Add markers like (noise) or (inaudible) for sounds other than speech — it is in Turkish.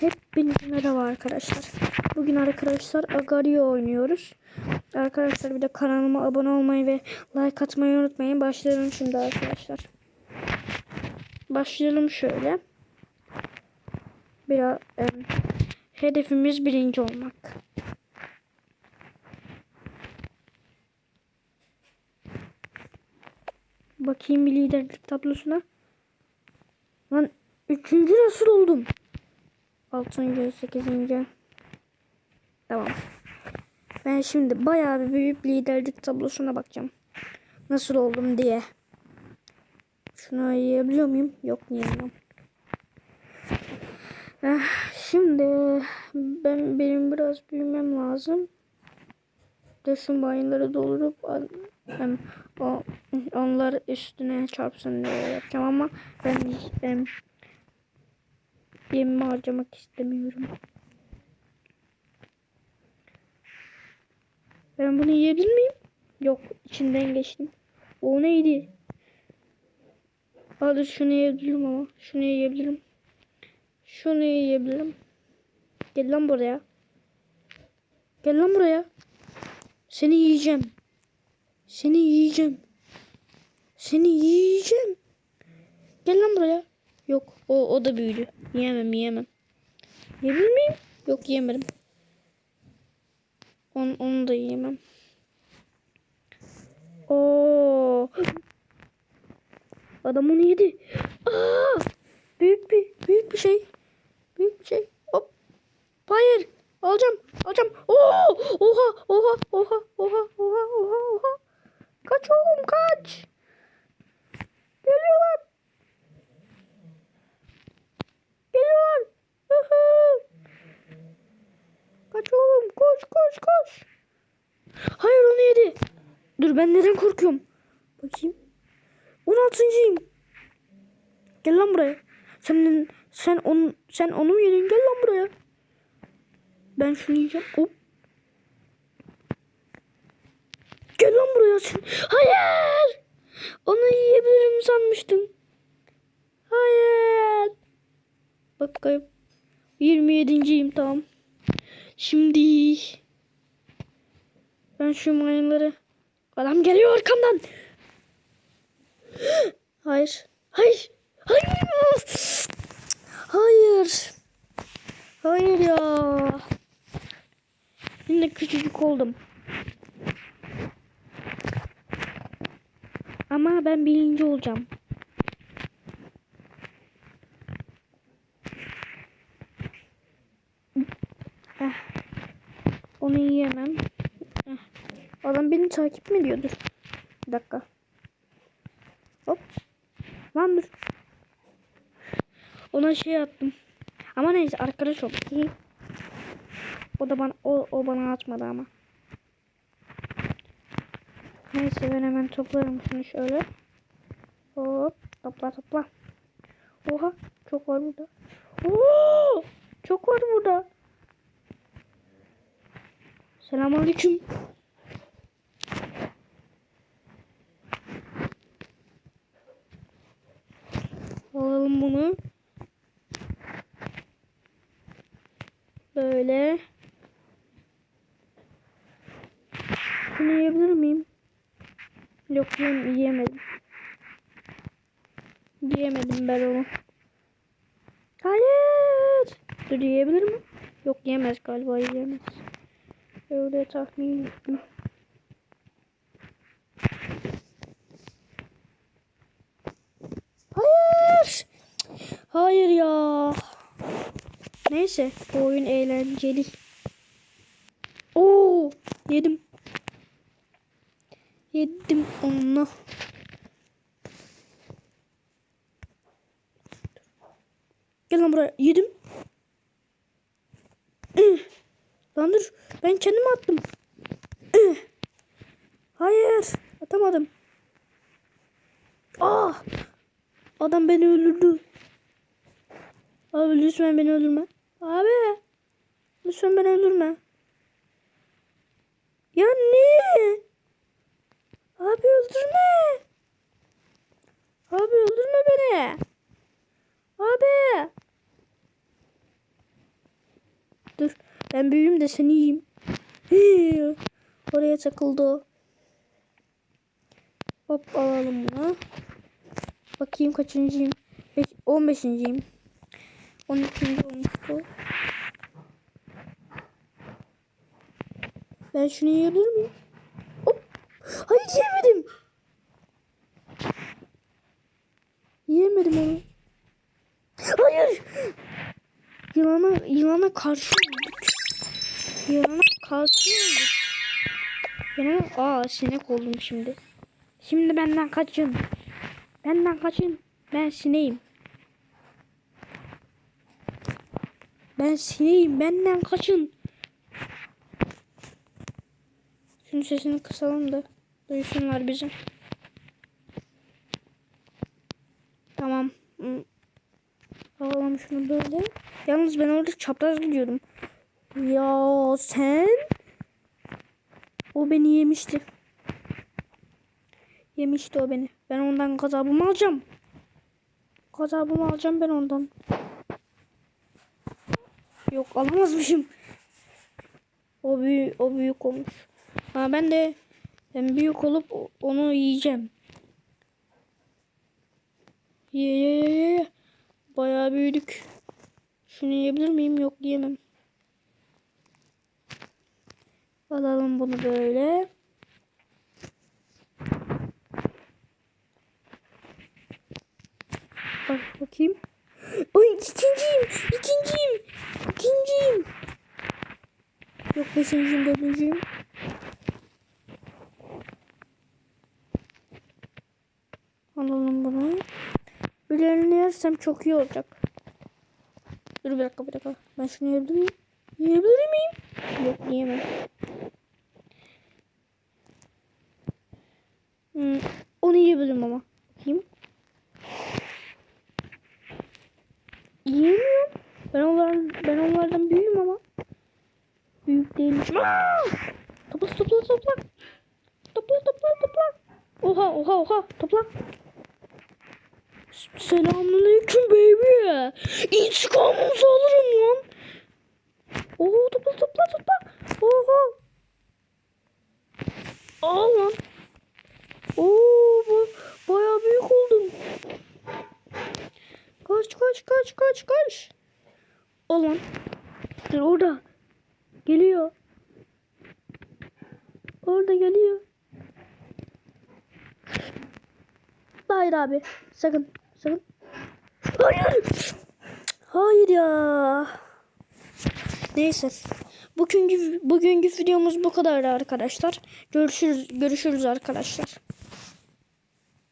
Hepinize merhaba arkadaşlar. Bugün arkadaşlar Agario oynuyoruz. Arkadaşlar bir de kanalıma abone olmayı ve like atmayı unutmayın. Başlayalım şimdi arkadaşlar. Başlayalım şöyle. Biraz em, hedefimiz birinci olmak. Bakayım bir liderlik tablosuna. Lan üçüncü nasıl oldum? Altıncı, sekizinci. Tamam. Ben şimdi bayağı bir büyük liderlik tablosuna bakacağım. Nasıl oldum diye. Şunu yiyebiliyor muyum? Yok yiyemem. Eh, şimdi ben benim biraz büyümem lazım. De şu mayınları doldurup hem o onlar üstüne çarpsın diye yapacağım ama ben em, Yemimi harcamak istemiyorum. Ben bunu yiyebilir miyim? Yok içinden geçtim. O neydi? Hadi şunu yiyebilirim ama. Şunu yiyebilirim. Şunu yiyebilirim. Gel lan buraya. Gel lan buraya. Seni yiyeceğim. Seni yiyeceğim. Seni yiyeceğim. Gel lan buraya. Yok o, o da büyüdü. Yiyemem yiyemem. Yiyebilir miyim? Yok yiyemedim. On, onu da yiyemem. Oo. Adam onu yedi. Aa! Büyük bir büyük bir şey. Büyük bir şey. Hop. Hayır. Alacağım. Alacağım. Oo! Oha! Oha! Oha! Oha! Oha! Oha! Oha! Kaç oğlum kaç. Geliyorlar. Geliyor. Kaç oğlum koş koş koş. Hayır onu yedi. Dur ben neden korkuyorum? Bakayım. 16.yim. Gel lan buraya. Sen sen onu sen onu mu yedin? Gel lan buraya. Ben şunu yiyeceğim. Hop. Gel lan buraya sen. Hayır. Onu yiyebilirim sanmıştım. Hayır. Bakayım. 27.yim tamam. Şimdi ben şu mayınları adam geliyor arkamdan. Hayır. Hayır. Hayır. Hayır. Hayır ya. Yine küçücük oldum. Ama ben birinci olacağım. Onu yiyemem. Adam beni takip mi ediyordur? Bir dakika. Hop. Lan dur. Ona şey attım. Ama neyse arkadaş olduk. İyi. O da bana o, o bana atmadı ama. Neyse ben hemen toplarım şunu şöyle. Hop topla topla. Oha çok var burada. Oo, çok var burada. Selamünaleyküm. Alalım bunu. Böyle. Bunu yiyebilir miyim? Yok yiyem yiyemedim. Yiyemedim ben onu. Hayır. Dur yiyebilir mi? Yok yemez galiba yiyemez. Öyle tahmin ettim. Hayır. Hayır ya. Neyse oyun eğlenceli. Oo yedim. Yedim onu. Gel lan buraya. Yedim. (clears throat) Lan dur. Ben kendimi attım. (clears throat) Hayır. Atamadım. Ah. Adam beni öldürdü. Abi lütfen beni öldürme. Abi. Lütfen beni öldürme. Ya niye? Abi öldürme. Abi öldürme beni. Abi. Dur. Ben büyüyeyim de seni yiyeyim. Hii. Oraya takıldı. Hop alalım bunu. Bakayım kaçıncıyım. Beş, 15.yim. 12. olmuştu. Ben şunu yiyebilir miyim? Hop. Hayır yiyemedim. Yiyemedim onu. Hayır. Yılana, yılana karşı. Yılana karşı öldük. Yılana, aa sinek oldum şimdi. Şimdi benden kaçın. Benden kaçın. Ben sineğim. Ben sineğim. Benden kaçın. Şunun sesini kısalım da duysunlar bizim. Tamam. Alalım şunu böyle. Yalnız ben orada çapraz gidiyorum. Ya sen? O beni yemişti. Yemişti o beni. Ben ondan gazabımı alacağım. Gazabımı alacağım ben ondan. Yok alamazmışım. O büyük, o büyük olmuş. Ha ben de ben büyük olup onu yiyeceğim. Ye ye ye ye, ye. Bayağı büyüdük. Şunu yiyebilir miyim? Yok yiyemem. Alalım bunu böyle. Bak bakayım. Ay ikinciyim. ikinciyim. ikinciyim. Yok beşinciyim, dördüncüyüm. Alalım bunu. Birilerini yersem çok iyi olacak. Dur bir dakika bir dakika. Ben şunu yiyebilir miyim? Yiyebilir miyim? Yok yiyemem. Yiyebilirim ama. Bakayım. Yiyemiyorum. Ben onlardan, ben onlardan büyüğüm ama. Büyük değilmişim. Aa! Topla topla topla. Topla topla topla. Oha oha oha topla. Selamünaleyküm baby. İntikamımızı alırım lan. Oo topla topla topla. Oha. Al lan. Oo ba bayağı büyük oldum. Kaç kaç kaç kaç kaç. Al lan. Dur orada. Geliyor. Orada geliyor. Hayır abi. Sakın. Sakın. Hayır. Hayır ya. Neyse. Bugünkü bugünkü videomuz bu kadar arkadaşlar. Görüşürüz görüşürüz arkadaşlar.